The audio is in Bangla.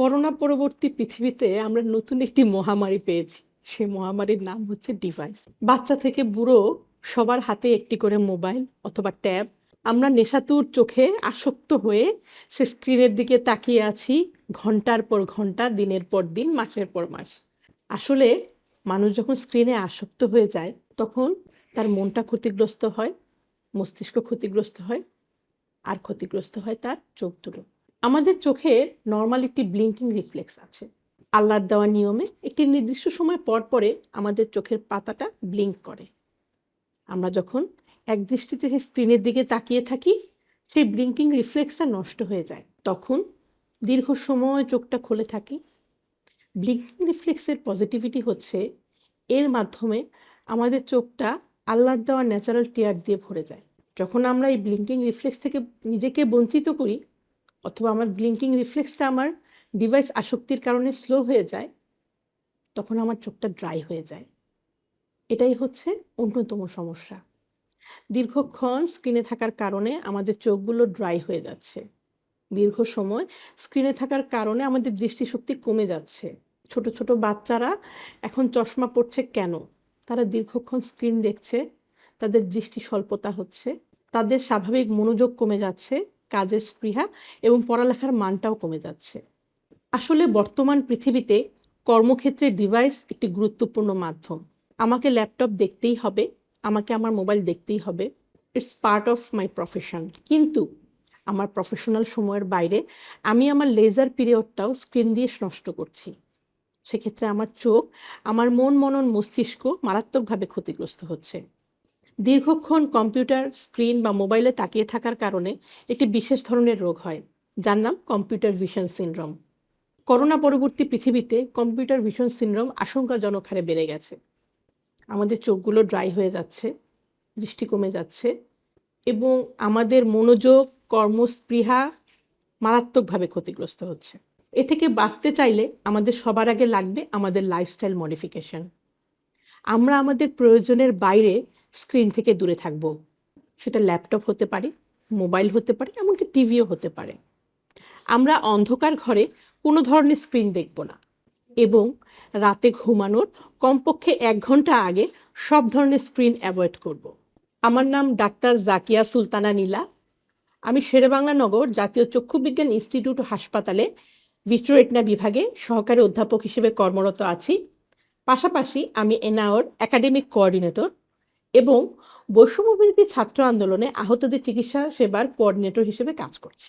করোনা পরবর্তী পৃথিবীতে আমরা নতুন একটি মহামারী পেয়েছি। সেই মহামারীর নাম হচ্ছে ডিভাইস বাচ্চা থেকে বুড়ো সবার হাতে একটি করে মোবাইল অথবা ট্যাব আমরা নেশাতুর চোখে আসক্ত হয়ে সে স্ক্রিনের দিকে তাকিয়ে আছি ঘণ্টার পর ঘণ্টা, দিনের পর দিন, মাসের পর মাস। আসলে মানুষ যখন স্ক্রিনে আসক্ত হয়ে যায়, তখন তার মনটা ক্ষতিগ্রস্ত হয়, মস্তিষ্ক ক্ষতিগ্রস্ত হয়, আর ক্ষতিগ্রস্ত হয় তার চোখ দুটো। আমাদের চোখে নর্মাল একটি ব্লিঙ্কিং রিফ্লেক্স আছে। আল্লাহর দেওয়া নিয়মে একটি নির্দিষ্ট সময় পর পরে আমাদের চোখের পাতাটা ব্লিঙ্ক করে। আমরা যখন এক দৃষ্টিতে সেই স্ক্রিনের দিকে তাকিয়ে থাকি, সেই ব্লিঙ্কিং রিফ্লেক্সটা নষ্ট হয়ে যায়। তখন দীর্ঘ সময় চোখটা খুলে থাকি। ব্লিঙ্কিং রিফ্লেক্সের পজিটিভিটি হচ্ছে, এর মাধ্যমে আমাদের চোখটা আল্লাহর দেওয়া ন্যাচারাল টিয়ার দিয়ে ভরে যায়। যখন আমরা এই ব্লিঙ্কিং রিফ্লেক্স থেকে নিজেকে বঞ্চিত করি অথবা আমার ব্লিঙ্কিং রিফ্লেক্সটা আমার ডিভাইস আসক্তির কারণে স্লো হয়ে যায়, তখন আমার চোখটা ড্রাই হয়ে যায়। এটাই হচ্ছে অন্যতম সমস্যা। দীর্ঘক্ষণ স্ক্রিনে থাকার কারণে আমাদের চোখগুলো ড্রাই হয়ে যাচ্ছে। দীর্ঘ সময় স্ক্রিনে থাকার কারণে আমাদের দৃষ্টিশক্তি কমে যাচ্ছে। ছোট ছোট বাচ্চারা এখন চশমা পড়ছে কেন? তারা দীর্ঘক্ষণ স্ক্রিন দেখছে, তাদের দৃষ্টি স্বল্পতা হচ্ছে, তাদের স্বাভাবিক মনোযোগ কমে যাচ্ছে কাজের স্পৃহা এবং পড়ালেখার মানটাও কমে যাচ্ছে। আসলে বর্তমান পৃথিবীতে কর্মক্ষেত্রে ডিভাইস একটি গুরুত্বপূর্ণ মাধ্যম। আমাকে ল্যাপটপ দেখতেই হবে, আমাকে আমার মোবাইল দেখতেই হবে। It's part of my profession কিন্তু আমার প্রফেশনাল সময়ের বাইরে আমি আমার লেজার পিরিয়ডটাও স্ক্রিন দিয়ে নষ্ট করছি। সেক্ষেত্রে আমার চোখ, আমার মন, মনন মস্তিষ্ক মারাত্মকভাবে ক্ষতিগ্রস্ত হচ্ছে। দীর্ঘক্ষণ কম্পিউটার স্ক্রিন বা মোবাইলে তাকিয়ে থাকার কারণে একটি বিশেষ ধরনের রোগ হয়, যার নাম কম্পিউটার ভিশন সিনড্রোম। করোনা পরবর্তী পৃথিবীতে কম্পিউটার ভিশন সিনড্রোম আশঙ্কাজনক হারে বেড়ে গেছে। আমাদের চোখগুলো ড্রাই হয়ে যাচ্ছে, দৃষ্টি কমে যাচ্ছে এবং আমাদের মনোযোগ, কর্মস্পৃহা মারাত্মকভাবে ক্ষতিগ্রস্ত হচ্ছে। এ থেকে বাঁচতে চাইলে আমাদের সবার আগে লাগবে আমাদের লাইফস্টাইল মডিফিকেশন আমরা আমাদের প্রয়োজনের বাইরে স্ক্রিন থেকে দূরে থাকব। সেটা ল্যাপটপ হতে পারে, মোবাইল হতে পারে, এমনকি টিভিও হতে পারে। আমরা অন্ধকার ঘরে কোনো ধরনের স্ক্রিন দেখব না এবং রাতে ঘুমানোর কমপক্ষে এক ঘণ্টা আগে সব ধরনের স্ক্রিন অ্যাভয়েড করব। আমার নাম ডাক্তার জাকিয়া সুলতানা নীলা। আমি শেরেবাংলা নগর জাতীয় চক্ষু বিজ্ঞান ইনস্টিটিউট হাসপাতালে ভিট্রোরেটনা বিভাগে সহকারী অধ্যাপক হিসেবে কর্মরত আছি। পাশাপাশি আমি এনআওর একাডেমিক কোঅর্ডিনেটর এবং বৈষম্যবিরোধী ছাত্র আন্দোলনে আহতদের চিকিৎসা সেবার কোঅর্ডিনেটর হিসেবে কাজ করছি।